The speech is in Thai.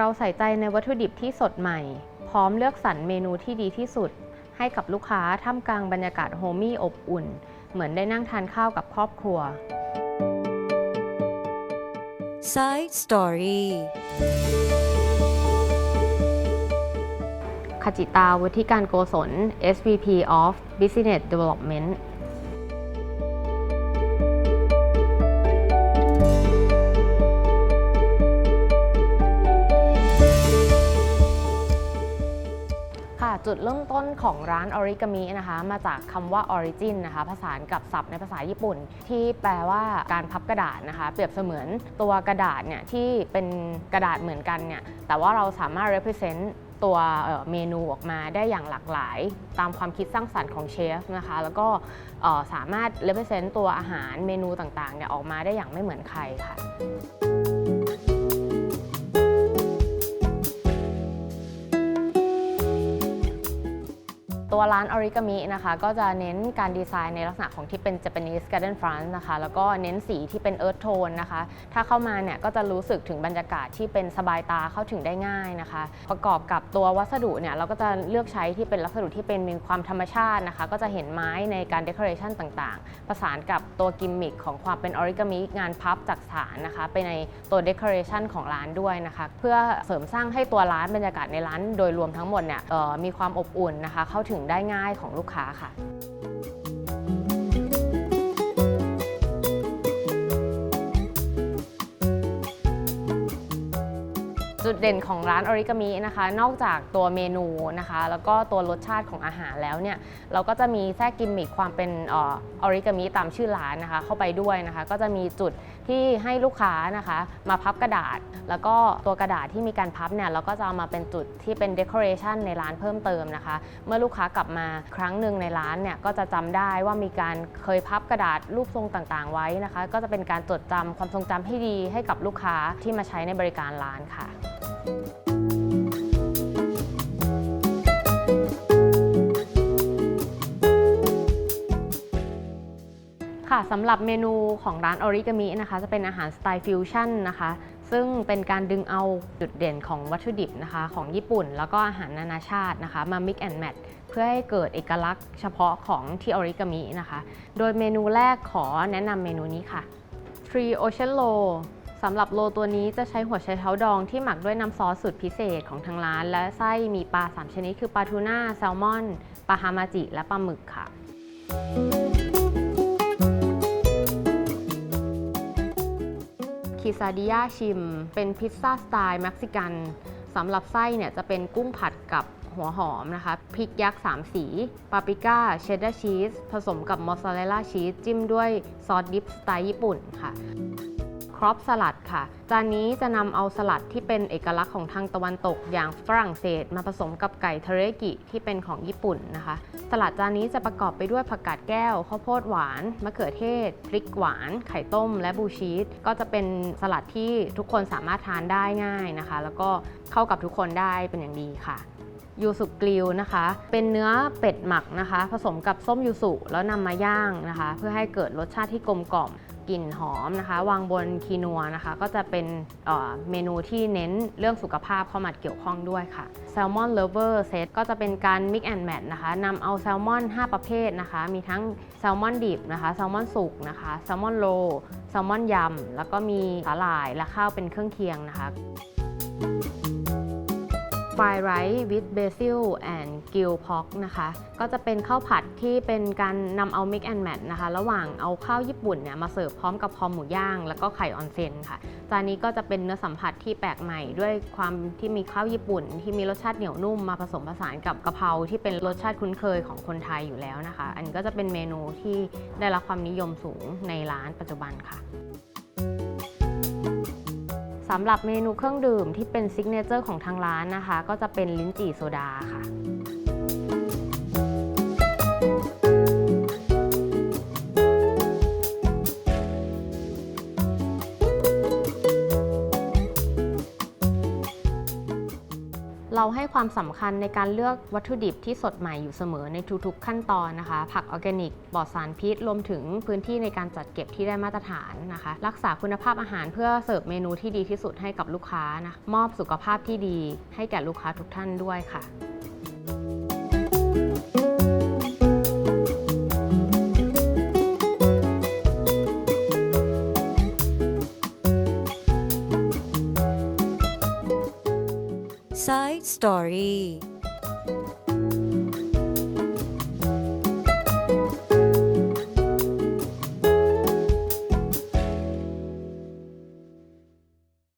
เราใส่ใจในวัตถุดิบที่สดใหม่ พร้อมเลือกสรรเมนูที่ดีที่สุด ให้กับลูกค้าท่ามกลางบรรยากาศโฮมี่อบอุ่น เหมือนได้นั่งทานข้าวกับครอบครัว Side Story ขจิตาวุฒิการโกศล SVP of Business Development จุดเริ่มต้นของร้านออริกามินะคะ มาจากคำว่า origin นะคะผสานกับศัพท์ในภาษาญี่ปุ่น ที่แปลว่าการพับกระดาษนะคะ เปรียบเสมือนตัวกระดาษเนี่ยที่เป็นกระดาษเหมือนกันเนี่ยแต่ว่าเราสามารถ represent ตัวเมนูออกมาได้อย่างหลากหลาย ตามความคิดสร้างสรรค์ของเชฟนะคะ แล้วก็สามารถ represent ตัวอาหารเมนูต่างๆเนี่ยออกมาได้อย่างไม่เหมือนใครค่ะ ตัวร้านออริกามินะคะ ก็จะเน้นการดีไซน์ในลักษณะของที่เป็น Japanese Garden Front นะคะ แล้วก็เน้นสีที่เป็น Earth Tone นะคะ ถ้าเข้ามาเนี่ยก็จะรู้สึกถึงบรรยากาศที่เป็นสบายตาเข้าถึงได้ง่ายนะคะ ประกอบกับตัววัสดุเนี่ยเราก็จะเลือกใช้ที่เป็นวัสดุที่เป็นมีความธรรมชาตินะคะ ก็จะเห็นไม้ในการ decoration ต่างๆ ประสานกับตัวกิมมิคของความเป็นออริกามิงานพับจากสารนะคะไปในตัว decoration ของร้านด้วยนะคะ เพื่อเสริมสร้างให้ตัวร้านบรรยากาศในร้านโดยรวมทั้งหมดเนี่ยมีความอบอุ่นนะคะเข้าถึงได้ง่ายของลูกค้าค่ะ จุดเด่นของร้านออริกามินะคะ นอกจากตัวเมนูนะคะ แล้วก็ตัวรสชาติของอาหารแล้วเนี่ย เราก็จะมีแทรกกิมมิคความเป็นออริกามิตามชื่อร้านนะคะ เข้าไปด้วยนะคะ ก็จะมีจุดที่ให้ลูกค้านะคะ มาพับกระดาษ แล้วก็ตัวกระดาษที่มีการพับเนี่ย เราก็จะเอามาเป็นจุดที่เป็นเด o อเรชันในร้านเพิ่มเติมนะคะ เมื่อลูกค้ากลับมาครั้งหนึ่งในร้านเนี่ย ก็จะจำได้ว่ามีการเคยพับกระดาษรูปทรงต่างๆ ไว้นะคะ ก็จะเป็นการจดจำความทรงจำให้ดีให้กับลูกค้าที่มาใช้ในบริการร้านค่ะ ค่ะสำหรับเมนูของร้านออริกามินะคะ จะเป็นอาหารสไตล์ฟิวชั่นนะคะ ซึ่งเป็นการดึงเอาจุดเด่นของวัตถุดิบนะคะ ของญี่ปุ่น แล้วก็อาหารนานาชาตินะคะมา mix and match เพื่อให้เกิดเอกลักษณ์เฉพาะของที่ออริกามินะคะ โดยเมนูแรกขอแนะนำเมนูนี้ค่ะ Tree Ocean Roll สำหรับโลตัวนี้จะใช้หัวไชเท้าดองที่หมักด้วยน้ำซอสสูตรพิเศษของทางร้าน และไส้มีปลา 3 ชนิด คือปลาทูน่า แซลมอน ปลาฮามาจิ และปลาหมึกค่ะ คิซาดิยาชิม เป็นพิซซ่าสไตล์เม็กซิกันสำหรับไส้เนี่ยจะเป็นกุ้งผัดกับหัวหอมนะคะพริกยักษ์ 3 สีปาปริก้าเชดดาร์ชีสผสมกับมอสซาเรลล่าชีสจิ้มด้วยซอสดิปสไตล์ญี่ปุ่นค่ะ ครอปสลัดค่ะ จานนี้จะนำเอาสลัดที่เป็นเอกลักษณ์ของทางตะวันตกอย่างฝรั่งเศส มาผสมกับไก่เทเรกิที่เป็นของญี่ปุ่นนะคะ สลัดจานนี้จะประกอบไปด้วยผักกาดแก้ว ข้าวโพดหวาน มะเขือเทศ พริกหวาน ไข่ต้ม และบูชีส ก็จะเป็นสลัดที่ทุกคนสามารถทานได้ง่ายนะคะ แล้วก็เข้ากับทุกคนได้เป็นอย่างดีค่ะ ยูสุกริลนะคะ เป็นเนื้อเป็ดหมักนะคะ ผสมกับส้มยูสุแล้วนำมาย่างนะคะ เพื่อให้เกิดรสชาติที่กลมกล่อมกลิ่นหอมนะคะ วางบนคีนัวนะคะ ก็จะเป็นเเมนูที่เน้นเรื่องสุขภาพเข้ามาเกี่ยวข้องด้วยค่ะแซลมอนเลเวอร์เซตก็จะเป็นการ Mix and Match นะคะนำเอาแซลมอน 5 ประเภทนะคะ มีทั้งแซลมอนดิบนะคะแซลมอนสุกนะคะแซลมอนโรแซลมอนยำแล้วก็มีสาหร่ายและข้าวเป็นเครื่องเคียงนะคะ Fried Rice with Basil and Gill Pork นะคะ ก็จะเป็นข้าวผัดที่เป็นการนำเอา Mix and Match นะคะ ระหว่างเอาข้าวญี่ปุ่นเนี่ยมาเสิร์ฟพร้อมกับคอหมูย่าง แล้วก็ไข่ออนเซนค่ะ จานนี้ก็จะเป็นเนื้อสัมผัสที่แปลกใหม่ ด้วยความที่มีข้าวญี่ปุ่น ที่มีรสชาติเหนียวนุ่มมาผสมผสานกับกะเพราที่เป็นรสชาติคุ้นเคยของคนไทยอยู่แล้วนะคะ อันนี้ก็จะเป็นเมนูที่ได้รับความนิยมสูงในร้านปัจจุบันค่ะ สำหรับเมนูเครื่องดื่มที่เป็นซิกเนเจอร์ของทางร้านนะคะ ก็จะเป็นลิ้นจี่โซดาค่ะ ให้ความสำคัญในการเลือกวัตถุดิบที่สดใหม่อยู่เสมอในทุกๆขั้นตอนนะคะ ผักออร์แกนิกปลอดสารพิษรวมถึงพื้นที่ในการจัดเก็บที่ได้มาตรฐานนะคะ รักษาคุณภาพอาหารเพื่อเสิร์ฟเมนูที่ดีที่สุดให้กับลูกค้านะมอบสุขภาพที่ดีให้แก่ลูกค้าทุกท่านด้วยค่ะ Story